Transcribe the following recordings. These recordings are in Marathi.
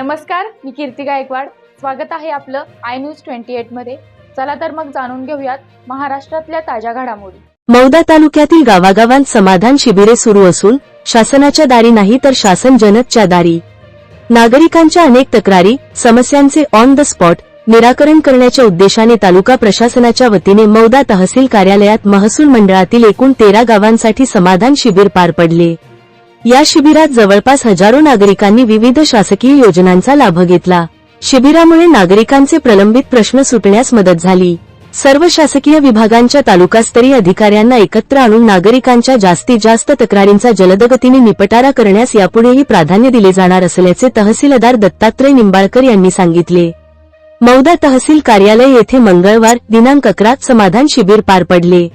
नमस्कार मी कीर्ती गायकवाड. स्वागत आहे आपलं आय न्यूज ट्वेंटी एटमध्ये. चला तर मग जाणून घेऊयात महाराष्ट्रातल्या ताज्या घडामोडी. मौदा तालुक्यातील गावागावांत समाधान शिबिरे सुरू असून शासनाच्या दारी नाही तर शासन जनतच्या दारी. नागरिकांच्या अनेक तक्रारी समस्यांचे ऑन द स्पॉट निराकरण करण्याच्या उद्देशाने तालुका प्रशासनाच्या वतीने मौदा तहसील कार्यालयात महसूल मंडळातील एकूण तेरा गावांसाठी समाधान शिबिर पार पडले. या शिबिरात जवळपास हजारो नागरिकांनी विविध शासकीय योजनांचा लाभ घेतला. शिबिरामुळे नागरिकांचे प्रलंबित प्रश्न सुटण्यास मदत झाली. सर्व शासकीय विभागांच्या तालुकास्तरीय अधिकाऱ्यांना एकत्र आणून नागरिकांच्या जास्तीत जास्त तक्रारींचा जलदगतीने निपटारा करण्यास यापुढेही प्राधान्य दिले जाणार असल्याचे तहसीलदार दत्तात्रय निंबाळकर यांनी सांगितले. मौदा तहसील कार्यालय येथे मंगळवार दिनांक अकरा समाधान शिबिर पार पडले.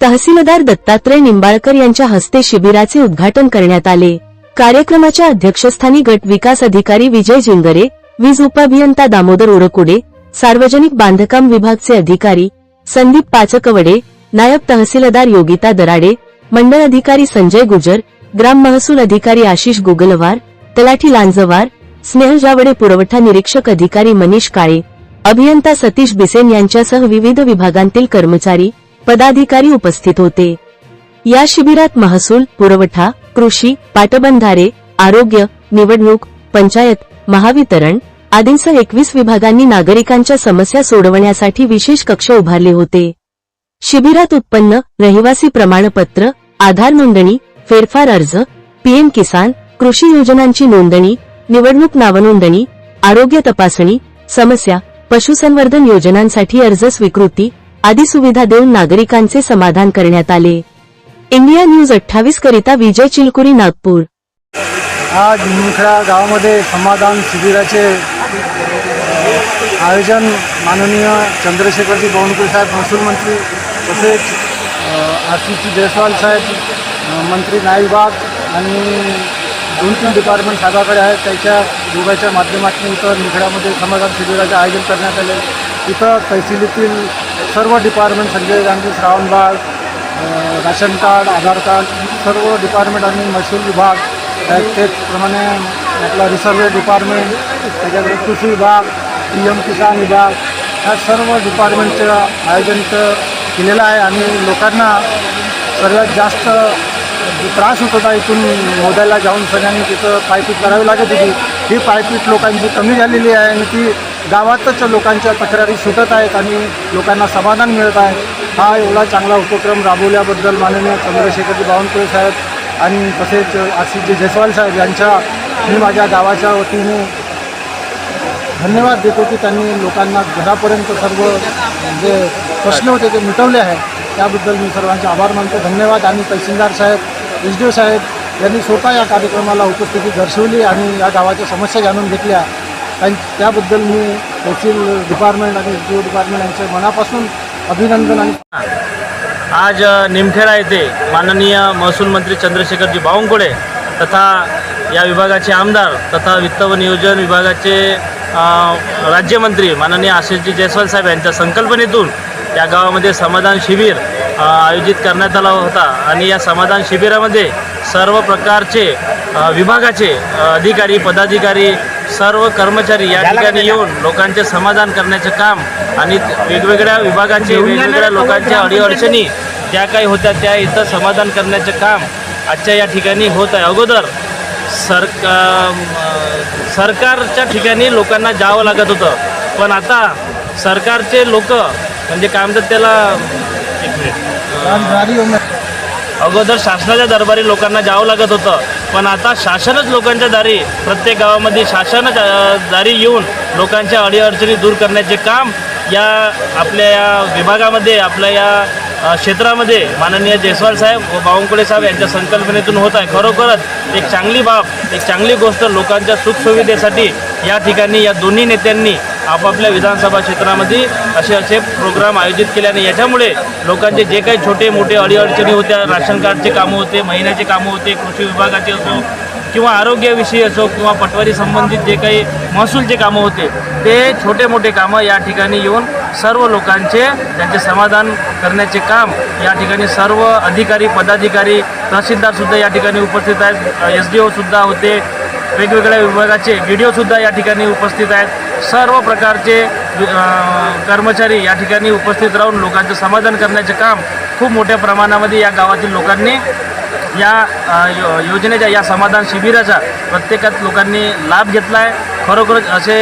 तहसीलदार दत्तात्रय निंबाळकर यांच्या हस्ते शिबिराचे उद्घाटन करण्यात आले. कार्यक्रमाच्या अध्यक्षस्थानी गट विकास अधिकारी विजय जिंगरे वीज उपाभियंता दामोदर उरकुडे सार्वजनिक बांधकाम विभागचे अधिकारी संदीप पाचकवडे नायब तहसीलदार योगिता दराडे मंडळ अधिकारी संजय गुजर ग्राम महसूल अधिकारी आशिष गुगलवार तलाठी लांजवार स्नेहल जावडे पुरवठा निरीक्षक अधिकारी मनीष काळे अभियंता सतीश बिसेन यांच्यासह विविध विभागांतील कर्मचारी पदाधिकारी उपस्थित होते. या शिबिरात महसूल पुरवठा कृषी पाटबंधारे आरोग्य निवडणूक पंचायत महावितरण आदींसह एकवीस विभागांनी नागरिकांच्या समस्या सोडवण्यासाठी विशेष कक्ष उभारले होते. शिबिरात उत्पन्न रहिवासी प्रमाणपत्र आधार नोंदणी फेरफार अर्ज पीएम किसान कृषी योजनांची नोंदणी निवडणूक नावनोंदणी आरोग्य तपासणी समस्या पशुसंवर्धन योजनांसाठी अर्ज स्वीकृती आदी सुविधा देऊन नागरिकांचे समाधान करण्यात आले. इंडिया न्यूज अठ्ठावीस करिता विजय चिलकुरी नागपूर. आज मुखडा गावामध्ये समाधान शिबिराचे आयोजन माननीय चंद्रशेखरजी बावनकुळे साहेब महसूल मंत्री तसेच आर जयस्वाल साहेब मंत्री नाईबाग आणि दोन तीन डिपार्टमेंट साहेबाकडे आहेत. त्याच्या दोघांच्या माध्यमातून इथं निखड्यामध्ये समाधान शिबिराचे आयोजन करण्यात आले. इथं तहसीलीतील सर्व department Sanjay Gandhi Shravan Bal ration card Aadhaar card सर्व डिपार्टमेंट आणि महसूल विभाग त्या- त्याचप्रमाणे आपला रिसर्वे डिपार्टमेंट त्याच्याकडे कृषी विभाग पी एम किसान विभाग ह्या सर्व डिपार्टमेंटचं आयोजन केलेलं आहे आणि लोकांना सर्वात जास्त त्रास होत होता इथून मोदायला जाऊन सगळ्यांनी तिथं पायपीट करावी लागत होती. ही पायपीट लोकांची कमी झालेली आहे आणि ती गावातच लोकांच्या तक्रारी सुटत आहेत आणि लोकांना समाधान मिळत आहे. हा एवढा चांगला उपक्रम राबवल्याबद्दल माननीय चंद्रशेखरजी बावनकुळे साहेब आणि तसेच आशिषजी जयस्वाल साहेब यांच्या मी माझ्या गावाच्या वतीने धन्यवाद देतो की त्यांनी लोकांना घरापर्यंत सर्व जे प्रश्न होते ते मिटवले आहे त्याबद्दल मी सर्वांचे आभार मानतो. धन्यवाद. आणि तहसीलदार साहेब एस डी ओ साहेब यांनी स्वतः या कार्यक्रमाला उपस्थिती दर्शवली आणि या गावाच्या समस्या जाणून घेतल्या. आणि त्याबद्दल मी तहसील डिपार्टमेंट आणि एस डी ओ डिपार्टमेंट यांचे मनापासून अभिनंदन आणि आज निमखेडा येथे माननीय महसूल मंत्री चंद्रशेखरजी बावनकुळे तथा या विभागाचे आमदार तथा वित्त व नियोजन विभागाचे राज्यमंत्री माननीय आशिषजी जयस्वाल साहेब यांच्या संकल्पनेतून या गावामध्ये समाधान शिबिर आयोजित करण्यात आला होता. आणि या समाधान शिबिरामध्ये सर्व प्रकारचे विभागाचे अधिकारी पदाधिकारी सर्व कर्मचारी या ठिकाणी येऊन लोकांचे समाधान करण्याचे काम आणि वेगवेगळ्या विभागाचे वेगवेगळ्या लोकांच्या अडीअडचणी ज्या काही होत्या त्या इथं समाधान करण्याचे काम आजच्या या ठिकाणी होत आहे. अगोदर सर सरकारच्या ठिकाणी लोकांना जावं लागत होतं. पण आता सरकारचे लोक म्हणजे काय म्हणतात त्याला अगोदर शासनाच्या दरबारी लोकांना जावं लागत होतं. पण आता शासनच लोकांच्या दारी प्रत्येक गावामध्ये शासनच दारी येऊन लोकांच्या अडीअडचणी दूर करण्याचे काम या आपल्या या विभागामध्ये आपल्या या क्षेत्रामध्ये माननीय जयस्वाल साहेब व बावनकुळे साहेब यांच्या संकल्पनेतून होत आहे. खरोखरच एक चांगली बाब एक चांगली गोष्ट लोकांच्या सुखसुविधेसाठी या ठिकाणी या दोन्ही नेत्यांनी आपापल्या विधानसभा क्षेत्रामध्ये असे असे प्रोग्राम आयोजित केले आणि याच्यामुळे लोकांचे जे काही छोटे मोठे अडीअडचणी होत्या राशन कार्डचे कामं होते महिन्याचे कामं होते कृषी विभागाचे असो किंवा आरोग्याविषयी असो किंवा पटवारी संबंधित जे काही महसूलचे कामं होते ते छोटे मोठे कामं या ठिकाणी येऊन सर्व लोकांचे त्यांचे समाधान करण्याचे काम या ठिकाणी सर्व अधिकारी पदाधिकारी तहसीलदारसुद्धा या ठिकाणी उपस्थित आहेत. एस डी ओसुद्धा होते. वेगवेगळ्या विभागाचे व्हिडिओसुद्धा डी ओसुद्धा या ठिकाणी उपस्थित आहेत. सर्व प्रकारचे कर्मचारी या ठिकाणी उपस्थित राहून लोकांचं समाधान करण्याचे काम खूप मोठ्या प्रमाणामध्ये या गावातील लोकांनी या यो- योजनेच्या या समाधान शिबिराचा प्रत्येकात लोकांनी लाभ घेतला आहे खरोखरच असे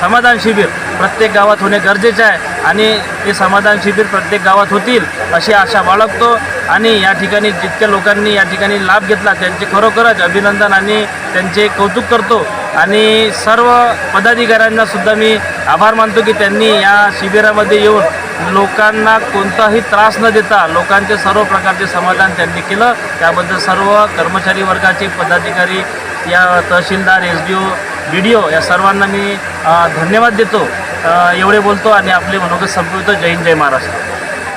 समाधान शिबिर प्रत्येक गावात होणे गरजेचे आहे आणि ते समाधान शिबिर प्रत्येक गावात होतील अशी आशा बाळगतो. आणि या ठिकाणी जितक्या लोकांनी या ठिकाणी लाभ घेतला त्यांचे खरोखरच अभिनंदन आणि त्यांचे कौतुक करतो. आणि सर्व पदाधिकाऱ्यांना सुद्धा मी आभार मानतो की त्यांनी या शिबिरामध्ये येऊन लोकांना कोणताही त्रास न देता लोकांचे सर्व प्रकारचे समाधान त्यांनी केलं. त्याबद्दल सर्व कर्मचारी वर्गाचे पदाधिकारी या तहसीलदार S D O B D O या सर्वांना मी धन्यवाद देतो. एवढे बोलतो आणि आपले मनोगत संपवितो. जय हिंद जय महाराष्ट्र.